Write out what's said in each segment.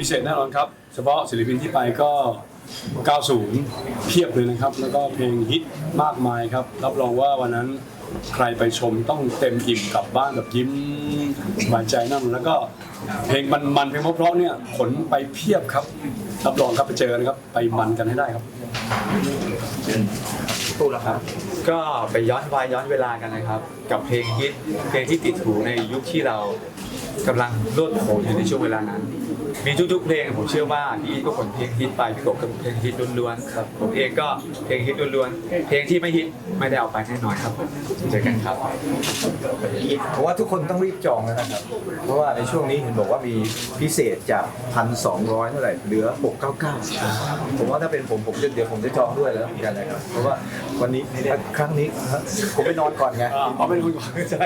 พิเศษแน่นอนครับ เฉพาะศิลปินที่ไปก็ 90 เพียบเลยนะครับ แล้วก็เพลงฮิตมากมายครับ รับรองว่าวันนั้นใครไปชมต้องเต็มอิ่มกลับบ้านแบบยิ้มสบายใจนั่นแล้วก็เพลงมันๆเพลงเพราะๆเนี่ยขนไปเพียบครับ รับรองครับไปเจอกันครับ ไปมันกันให้ได้ครับพูดแล้วครับ ก็ไปย้อนวัยย้อนเวลากันนะครับ กับเพลงฮิตเพลงที่ติดหูในยุคที่เรา กำลังโลดโผนอยู่ในช่วงเวลานั้น มีทุกๆเพลงผมเชื่อว่าพี่อีทก็ขนเพลงฮิตไปพี่กบก็เพลงฮิตล้วนๆครับผมเองก็เพลงฮิตล้วนๆเพลงที่ไม่ฮิตไม่ได้เอาไปแน่นอนครับเจอกันครับผมว่าทุกคนต้องรีบจองแล้วนะครับเพราะว่าในช่วงนี้เห็นบอกว่ามีพิเศษจากพันสองร้อยเท่าไหร่เหลือหกเก้าเก้าผมว่าถ้าเป็นผมผมจะเดี๋ยวผมจะจองด้วยแล้วเหมือนกันนะครับเพราะว่าวันนี้ครั้งนี้ผมไปนอนก่อนไงเอาไปนอนก่อนใช่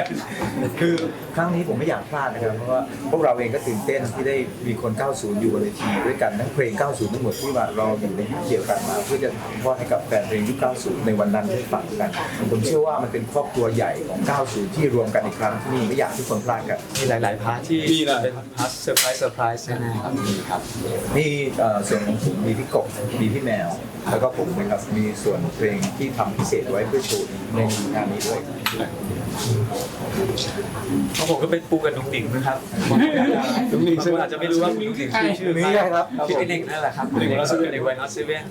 คือครั้งนี้ผมไม่อยากพลาดนะครับเพราะว่าพวกเราเองก็ตื่นเต้นที่ได้มีคน 90 อยู่บนเวทีด้วยกันทั้งเพลง 90 ทั้งหมดที่ว่าเราอยู่ในยุคเดียวกันมาเพื่อจะถ่ายทอดให้กับแฟนเพลงยุค 90 ในวันนั้นได้ฟังกันผมเชื่อว่ามันเป็นครอบครัวใหญ่ของ 90 ที่รวมกันอีกครั้งที่นี่ไม่อยากให้ทุกคนพลาดกันมีหลาย ๆ พาร์ทที่มีหลายเป็นพาร์ทเซอร์ไพรส์เซอร์ไพรส์แน่ๆครับมีครับมีเอ่อส่วนของผมมีพี่กบมีพี่แมวแล้วก็ผมนะครับมีส่วนเพลงที่ทำพิเศษไว้เพื่อโชว์ในงานนี้ด้วยเพราะผมก็เป็นปูกับนุ้งหนิงนะครับนุ้งหนิงบางใช่คไหมนอาจจะไม่รู้ว่านุ้งหนิงชื่อชื่อนี่ใช่ครับชื่อไอ้หนิงนั่นแหละครับหนิงวรรณเซเว่นเด็กวัยนอตเซเว่น